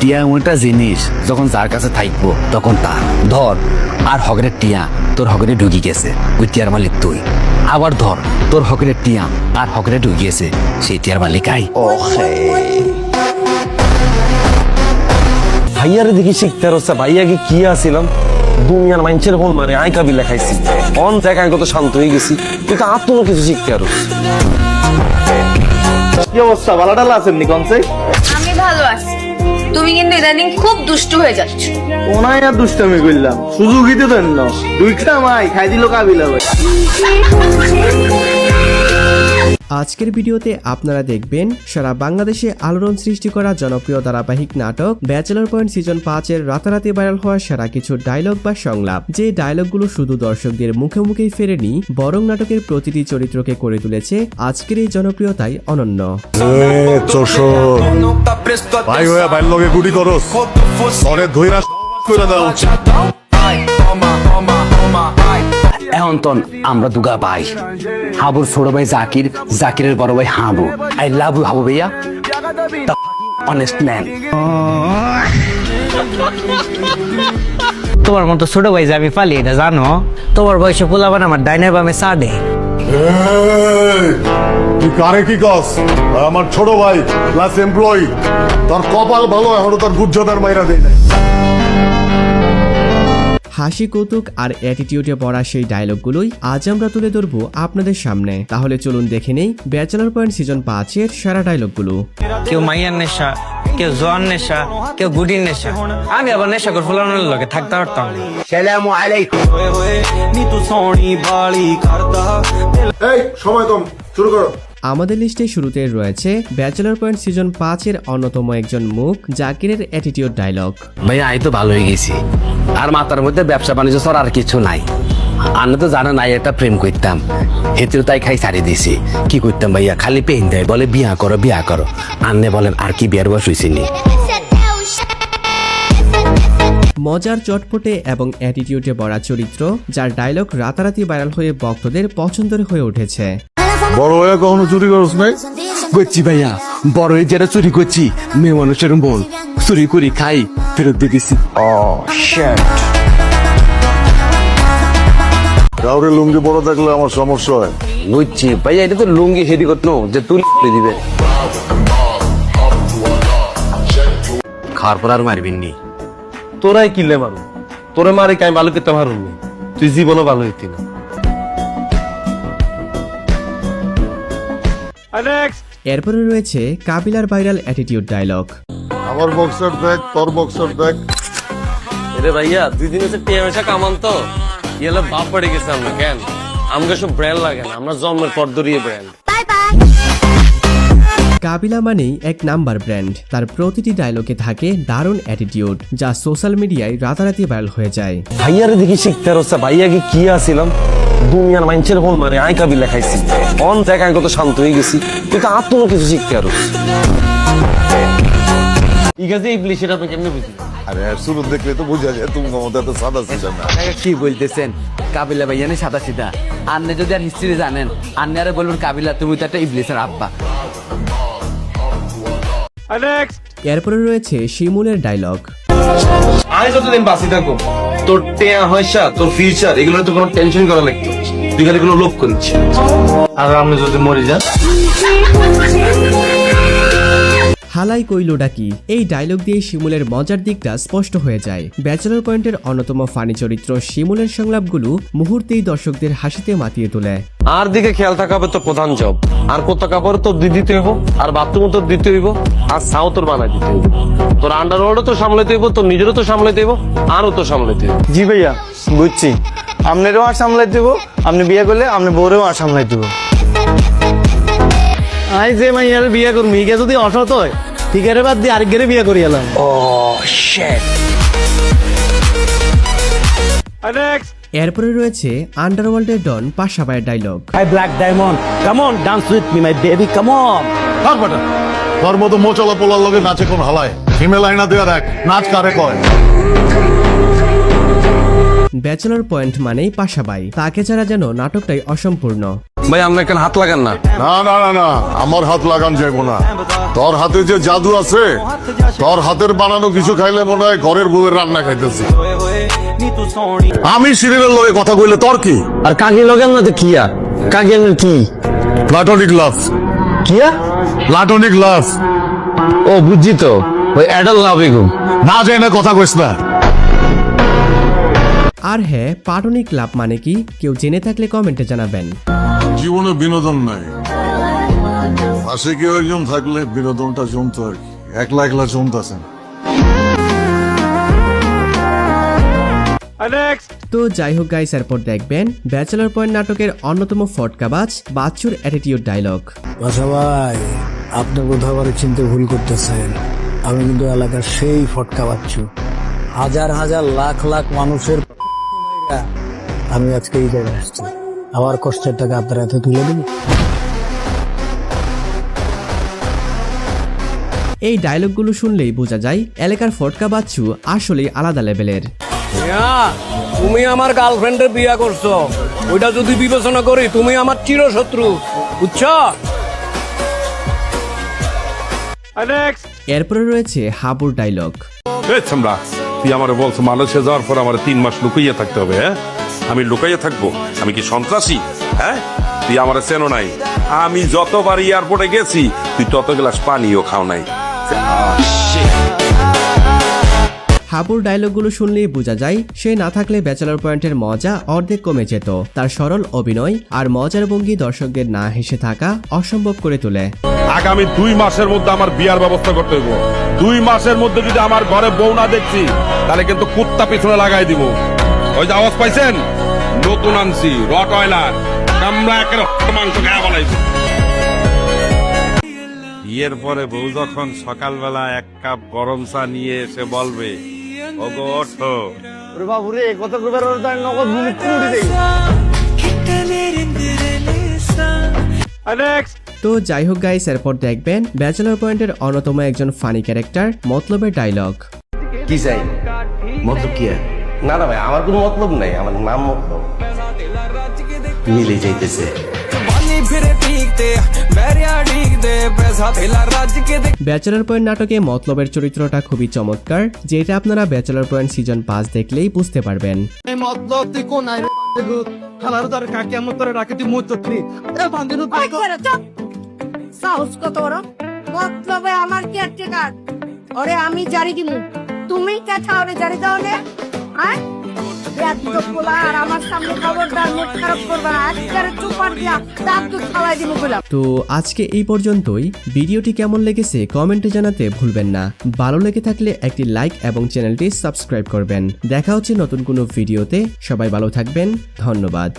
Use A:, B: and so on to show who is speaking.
A: টিয়া এমন একটা জিনিস যখন যার কাছে থাকব তখন তার। ধর আর হগরের টিয়া তোর হগরে ঢুকি গেছে। ওই টিয়ার মালিক তুই। আবার ধর তোর হগরের টিয়া আর হগরে ঢুকি গেছে। সেই টিয়ার মালিক আই।
B: ভাইয়ারে দেখি শিখতে হচ্ছে ভাইয়াকে কি আসিলাম দুনিয়ার মানুষের ফোন মারে আই কাবি লেখাইছি। অন জায়গায় কত শান্ত হয়ে গেছি। কিন্তু আর কোনো কিছু শিখতে আর
C: কি অবস্থা ভালো টালা আছেন নি কনসে
D: আমি ভালো আছি। তুমি কিন্তু ইদানিং খুব দুষ্ট হয়ে যাচ্ছ।
C: ওনাই আর দুষ্টামি করলাম? সুযোগই তো দেন না। দুইটা মাই খাই দিল কাবিলা ভাই।
E: আজকের ভিডিওতে আপনারা দেখবেন সারা বাংলাদেশে আলোড়ন সৃষ্টি করা জনপ্রিয় ধারাবাহিক নাটক ব্যাচেলর পয়েন্ট সিজন পাঁচের রাতারাতি ভাইরাল হওয়া সারা কিছু ডায়লগ বা সংলাপ। যে ডায়লগগুলো শুধু দর্শকদের মুখে মুখেই ফেরেনি বরং নাটকের প্রতিটি চরিত্রকে করে তুলেছে আজকের এই জনপ্রিয়তাই অনন্য।
F: ভাই লগে গুটি করস
A: এখন তো আমরা দুগা ভাই। হাবুর ছোট ভাই জাকির জাকিরের বড় ভাই Habu. I love you Habu ভাইয়া। অনেস্ট ম্যান
G: তোমার মতো ছোট ভাই যে আমি পালি এটা জানো? তোমার বয়সে পোলাবান আমার ডাইনার বামে চা দে।
F: এই, তুই কারে কি কস? আমার ছোট ভাই প্লাস এমপ্লয়ি তার কপাল ভালো এখনও তার গুজ্জতার মাইরা দেয় নাই।
E: হাসি কৌতুক আর অ্যাটিটিউডে পড়া সেই ডায়লগগুলোই আজ আমরা তুলে ধরবো আপনাদের সামনে। তাহলে চলুন দেখে নেই ব্যাচেলর পয়েন্ট সিজন পাঁচের সেরা ডায়লগগুলো
G: কেউ মাইয়ার নেশা কেউ জোয়ার নেশা কেউ গুডির নেশা। আমি আবার নেশা করে ফুলানোর লগে থাকতে পারতাম না।
F: এই সময় কম শুরু করো।
E: আমাদের লিস্টে শুরুতে রয়েছে ব্যাচেলর পয়েন্ট সিজন পাঁচের অন্যতম একজন মুখ জাকিরের অ্যাটিটিউড ডায়লগ
A: ভাইয়া আমি তো ভালো হয়ে গেছি। আর মাথার মধ্যে ব্যবসা বাণিজ্য ছাড়া আর কিছু নাই। আমি তো জানা নাই একটা প্রেম করতাম। হেতেও তাই খাই ছাড়ি দিছি। কি করতাম ভাইয়া? খালি পেন দেয় বলে বিয়া করো বিয়া করো। আন্নে বলেন আর কি বিয়ার বয়স হয়েছে নি
E: মজার চটপটে এবং অ্যাটিটিউডে ভরা চরিত্র যার ডায়লগ রাতারাতি ভাইরাল হয়ে ভক্তদের পছন্দের হয়ে উঠেছে।
F: বড় হয়ে কখনো চুরি করস নাই?
A: করছি ভাইয়া। বড় হয়ে যেটা চুরি করছি মেয়ে মানুষের মন। চুরি করি খাই ফেরত দিয়ে দিছি।
F: কাউরে লুঙ্গি বড় থাকলে আমার সমস্যা হয়।
B: বুঝছি। ভাইয়া এটা তো লুঙ্গি হেডি করতো যে তুই দিবে।
A: খাওয়ার পর আর মারবেন নি।
B: তোরাই কিনলে মারু তোরে মারে কাই ভালো করতে পারুন তুই জীবনও ভালো হইতি না।
E: এরপরে রয়েছে কাবিলার ভাইরাল অ্যাটিটিউড ডায়লগ
F: আমার বক্সার দেখ তোর বক্সার দেখ।
B: এরে ভাইয়া দুই দিন হচ্ছে টিএমএসা কামান তো। ইয়েলে বাপ পড়ে গেছে আমরা কেন? আমাকে সব ব্র্যান্ড লাগে না আমরা জন্মের পর ধরিয়ে ব্র্যান্ড
E: কাবিলা মানেই এক নাম্বার ব্র্যান্ড তার প্রতিটি ডায়লগে থাকে দারুণ অ্যাটিটিউড যা সোশ্যাল মিডিয়ায় রাতারাতি ভাইরাল হয়ে যায়।
B: ভাইয়ারে দেখি শিখতে হচ্ছে ভাইয়াকে কি আসিলাম দুনিয়ার মানুষের ফোন মানে আই কাবি লেখাইছি। অন জায়গায় কত শান্ত হয়ে গেছি। কিন্তু আর কোনো কিছু শিখতে আরও। ঠিক আছে এই প্লিজ সেটা আপনি কেমনে বুঝলেন
F: আরে শুরু দেখলে তো বোঝা যায় তুমি মমতা তো সাদা সিজন না।
A: কি বলতেছেন? কাবিলা ভাইয়া নে সাদা সিধা আন্নে যদি আর হিস্ট্রি জানেন আন্নে আরে বলবেন কাবিলা তুমি তো একটা ইবলিসের আব্বা।
E: এরপরে রয়েছে শিমুলের ডায়লগ
B: আমি যতদিন বাঁচি থাকব, তোর টেয়া হয়সা তোর ফিউচার এগুলো তো কোনো টেনশন করা লাগতো তুই খালি কোনো লোভ করিস আর আমি যদি মরে যান
E: হালাই কইলো ডাকি এই ডায়লগ দিয়ে শিমুলের মজার দিকটা স্পষ্ট হয়ে যায়। ব্যাচেলর পয়েন্টের অন্যতম ফানি চরিত্র শিমুলের সংলাপগুলো মুহূর্তেই দর্শকদের হাসিতে মাতিয়ে তোলে।
B: আর দিকে খেয়াল থাকা হবে তো প্রধান জব আর কত কাপড় তোর দিয়ে দিতে হইব আর বাথরুম তোর দিতে হইব আর সাও তোর বানাই দিতে হইব। তোর আন্ডারওয়ার্ডও তো সামলাতে হইব তোর নিজেরও তো সামলাতে হইব আরও তো সামলাতে হইব।
C: জি ভাইয়া বুঝছি। আপনারও আর সামলাই দেবো আপনি বিয়ে করলে আপনি বউরেও আর সামলাই দেবো আই যে মাইয়ার বিয়ে করব ইগে যদি অসৎ হয়? ঠিক বাদ দিয়ে আরেকগেরে বিয়ে করি এলাম।
E: এরপরে রয়েছে আন্ডারওয়ার্ল্ডের don পাশাবায়ের dialogue
G: I black diamond come on dance with me my baby come on
F: থাক বেটা তোর মতো মোচলা পোলার লগে নাচে কোন হালায়? ফিমেল আইনা দেওয়া দেখ নাচ কারে কয়?
E: ব্যাচেলর পয়েন্ট মানেই পাশাবাই তাকে ছাড়া যেন নাটকটাই অসম্পূর্ণ।
B: ভাই আপনি কেন হাত লাগান না।
F: না না না না আমার হাত লাগান যাইব না। তোর হাতে যে জাদু আছে তোর হাতের বানানো কিছু খাইলে মনে হয় ঘরের বউয়ের রান্না খাইতেছি। আমি সিরিয়ালের লগে কথা কইলে তোর কি?
B: আর কাকি লগেন না তো কি আর কাকি কি?
F: প্লাটনিক লাভ
B: কিয়া?
F: প্লাটনিক লাভ
B: ও বুঝছি তো। ওই অ্যাডাল লাভ এগুম
F: না যাই না কথা কইস না।
E: আর হ্যাঁ পাটনি ক্লাব মানে কি? কেউ জেনে থাকলে কমেন্টে জানাবেন।
F: জীবনে বিনোদন নাই। পাশে কেউ একজন থাকলে বিনোদনটা জমতো আর কি। একলা একলা জমতেছে। না
E: তো যাই হোক গাইস এরপর দেখবেন ব্যাচেলর পয়েন্ট নাটকের অন্যতম ফটকাবাজ বাচ্চুর অ্যাটিটিউড ডায়লগ
H: বাসা ভাই আপনি কোথাও আবার চিনতে ভুল করতেছেন। আমি কিন্তু এলাকার সেই ফটকা বাচ্চু। হাজার হাজার লাখ লাখ মানুষের আমি আজকে এই জায়গায় আসছি। আমার কষ্টের টাকা আপনার হাতে তুলে দিন
E: এই ডায়লগগুলো শুনলেই বোঝা যায় এলাকার ফটকা বাচ্চু আসলেই আলাদা লেভেলের
I: তুমি আমার গার্লফ্রেন্ডের বিয়া করছ। ওইটা যদি বিবেচনা করি তুমি আমার চিরশত্রু বুঝছ?
E: এরপরে রয়েছে হাবুর ডায়লগ
J: তুই আমার বলছো, মালয়েশিয়া যাওয়ার পর আমার তিন মাস লুকাইয়া থাকতে হবে হ্যাঁ? আমি লুকাইয়া থাকব। আমি কি সন্ত্রাসী হ্যাঁ? তুই আমার চেনো নাই। আমি যতবার এয়ারপোর্টে গেছি, তুই তত গ্লাস পানিও খাও নাই।
E: হাবুর ডায়লগগুলো শুনলেই বোঝা যায় সে না থাকলে ব্যাচেলর পয়েন্টের মজা অর্ধেক কমে যেত। তার সরল অভিনয় আর মজার ভঙ্গি দর্শকদের না হেসে থাকা অসম্ভব করে তোলে।
J: আগামী দুই মাসের মধ্যে আমার বিয়ার ব্যবস্থা করতে হইব। দুই মাসের মধ্যে যদি আমার ঘরে বউ না দেখছি তাহলে কিন্তু কুত্তা পিছনে লাগাই দিব। ওই যে আওয়াজ পাইছেন? নতুন আনছি রট অয়লার। কামড়া একের মাংস খাওয়া বলাইছি। বিয়ের পরে বউ যখন সকালবেলা এক কাপ গরম চা নিয়ে এসে বলবে ওগো ওঠো
C: বাবুরে কত করবার নগদ ভূমি কুড়ি দেই
E: তো যাই হোক গাইস এরপর দেখবেন ব্যাচেলর পয়েন্টের অন্যতম একজন ফানি ক্যারেক্টার মতলবের ডায়লগ
A: কি চাই? মতলব কি না না ভাই আমার কোনো মতলব নাই আমার নাম মতলব। মিলে যাইতেছে।
E: ব্যাচেলর পয়েন্ট নাটকে মতলবের চরিত্রটা খুবই চমৎকার যেটা আপনারা ব্যাচেলার পয়েন্ট সিজন পাঁচ দেখলেই বুঝতে পারবেন।
D: সাহস কত বড়? মতলবে আমার কেয়ারটেকার ওরে আমি জারি দিমু তুমি কথা ওরে জারি দাও নে হ্যাঁ
E: তো আজকে এই পর্যন্তই। ভিডিওটি কেমন লেগেছে কমেন্টে জানাতে ভুলবেন না। ভালো লেগে থাকলে একটি লাইক এবং চ্যানেলটি সাবস্ক্রাইব করবেন। দেখা হচ্ছে নতুন কোনো ভিডিওতে। সবাই ভালো থাকবেন। ধন্যবাদ।